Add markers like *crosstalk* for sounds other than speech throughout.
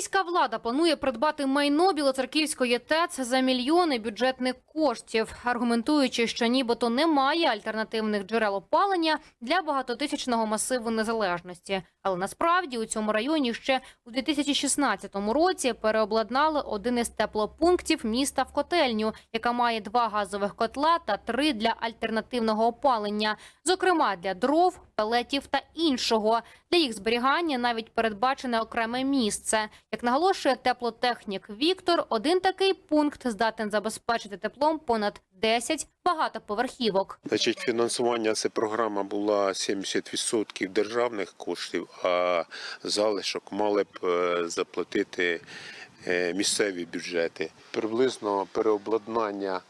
Міська влада планує придбати майно Білоцерківської ТЕЦ за мільйони бюджетних коштів, аргументуючи, що нібито немає альтернативних джерел опалення для багатотисячного масиву незалежності. Але насправді у цьому районі ще у 2016 році переобладнали один із теплопунктів міста в котельню, яка має два газових котла та три для альтернативного опалення, зокрема для дров, пелетів та іншого. Для їх зберігання навіть передбачене окреме місце. Як наголошує теплотехнік Віктор, один такий пункт здатен забезпечити теплом понад 10 багатоповерхівок. Значить, фінансування це програма була 70% державних коштів, а залишок мали б е, заплатити е, місцеві бюджети. Приблизно переобладнання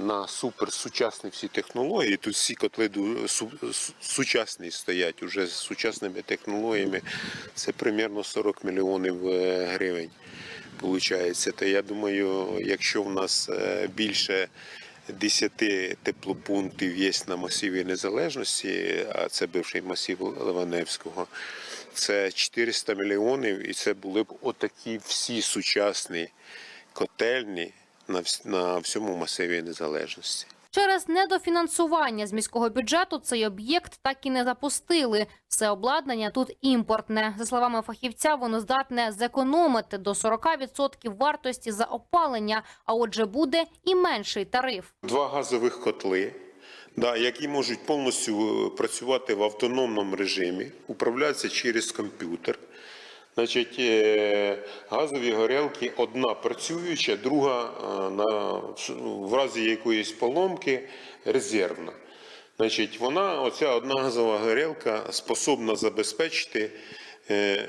на суперсучасні всі технології. Тут всі котли сучасні стоять уже з сучасними технологіями. Це примерно 40 мільйонів е, гривень. Получається, то я думаю, якщо в нас е, більше 10 теплопунктів є на масиві незалежності, а це бивший масив Ливаневського, це 400 мільйонів, і це були б отакі всі сучасні котельні на, на всьому масиві незалежності. Через недофінансування з міського бюджету цей об'єкт так і не запустили. Все обладнання тут імпортне. За словами фахівця, воно здатне зекономити до 40% вартості за опалення, а отже, буде і менший тариф. Два газових котли, да, які можуть повністю е, працювати в автономному режимі, управлятися через комп'ютер. Значить, е, газові горілки одна працююча, друга е, на, в разі якоїсь поломки резервна. Значить, вона, оця одна газова горілка, способна забезпечити е,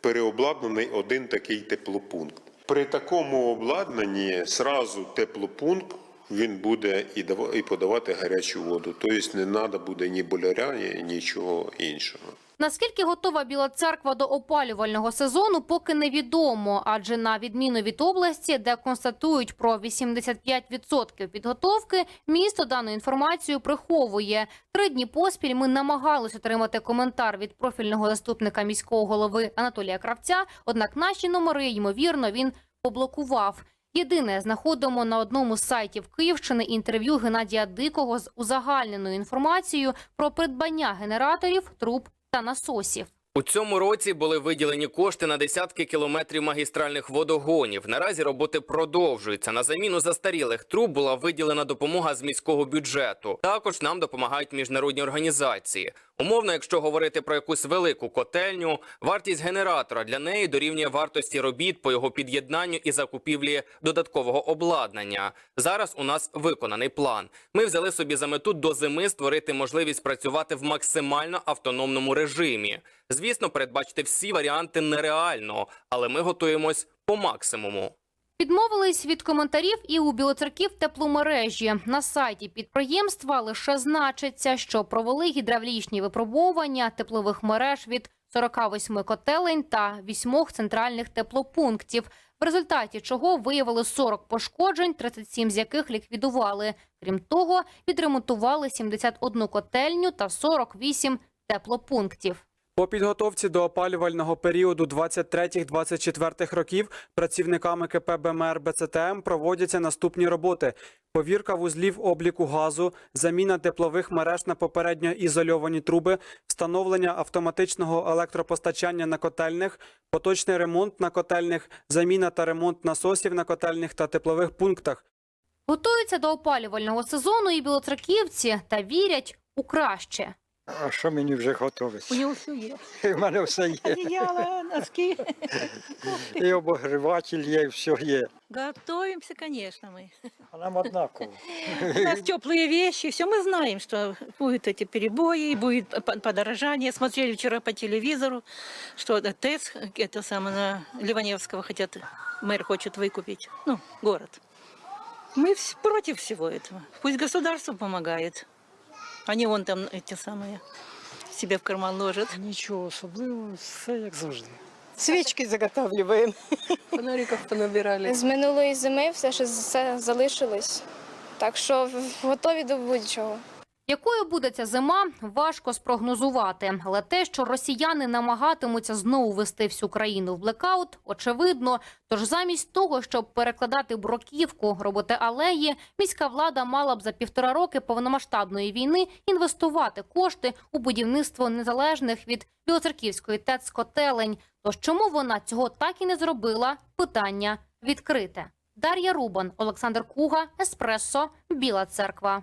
переобладнаний один такий теплопункт. При такому обладнанні сразу теплопункт він буде і і подавати гарячу воду. Тобто не треба буде ні боляря, ні нічого іншого. Наскільки готова Біла Церква до опалювального сезону, поки невідомо. Адже на відміну від області, де констатують про 85% підготовки, місто дану інформацію приховує. Три дні поспіль ми намагалися отримати коментар від профільного заступника міського голови Анатолія Кравця. Однак наші номери, ймовірно, він поблокував. Єдине, знаходимо на одному з сайтів Київщини інтерв'ю Геннадія Дикого з узагальненою інформацією про придбання генераторів, труб та насосів. У цьому році були виділені кошти на десятки кілометрів магістральних водогонів. Наразі роботи продовжуються. На заміну застарілих труб була виділена допомога з міського бюджету. Також нам допомагають міжнародні організації. Умовно, якщо говорити про якусь велику котельню, вартість генератора для неї дорівнює вартості робіт по його під'єднанню і закупівлі додаткового обладнання. Зараз у нас виконаний план. Ми взяли собі за мету до зими створити можливість працювати в максимально автономному режимі. Звісно, передбачити всі варіанти нереально, але ми готуємось по максимуму. Відмовились від коментарів і у Білоцерків тепломережі. На сайті підприємства лише значиться, що провели гідравлічні випробування теплових мереж від 48 котелень та 8 центральних теплопунктів, в результаті чого виявили 40 пошкоджень, 37 з яких ліквідували. Крім того, відремонтували 71 котельню та 48 теплопунктів. По підготовці до опалювального періоду 23-24 років працівниками КП БМР БЦТМ проводяться наступні роботи: повірка вузлів обліку газу, заміна теплових мереж на попередньо ізольовані труби, встановлення автоматичного електропостачання на котельних, поточний ремонт на котельних, заміна та ремонт насосів на котельних та теплових пунктах. Готуються до опалювального сезону і білоцерківці та вірять у краще. А що мені вже У готовить? нього все є. У мене все є. Одеяло, носки. І обогріватель є, і все є. Готовимся, конечно, мы. А нам однаково. У нас теплые вещи, все мы знаем, что будут эти перебои, будет по- подорожание. Смотрели вчера по телевизору, что это ТЭС, это самое, на Ливаневского хотят, мэр хочет выкупить, ну, город. Мы вс- против всего этого. Пусть государство помогает, А вон там эти самые себе в карман ложат. Нічого особливого, все як завжди. Свічки заготовлюємо. *laughs* Фонариков понабирали. З минулої зими все ще все залишилось. Так що в- готові до будь-чого. Якою буде ця зима, важко спрогнозувати. Але те, що росіяни намагатимуться знову вести всю країну в блекаут, очевидно. Тож замість того, щоб перекладати бруківку, робити алеї, міська влада мала б за півтора роки повномасштабної війни інвестувати кошти у будівництво незалежних від Білоцерківської ТЕЦ котелень. Тож чому вона цього так і не зробила? Питання відкрите. Дар'я Рубан, Олександр Куга, Еспресо, Біла Церква.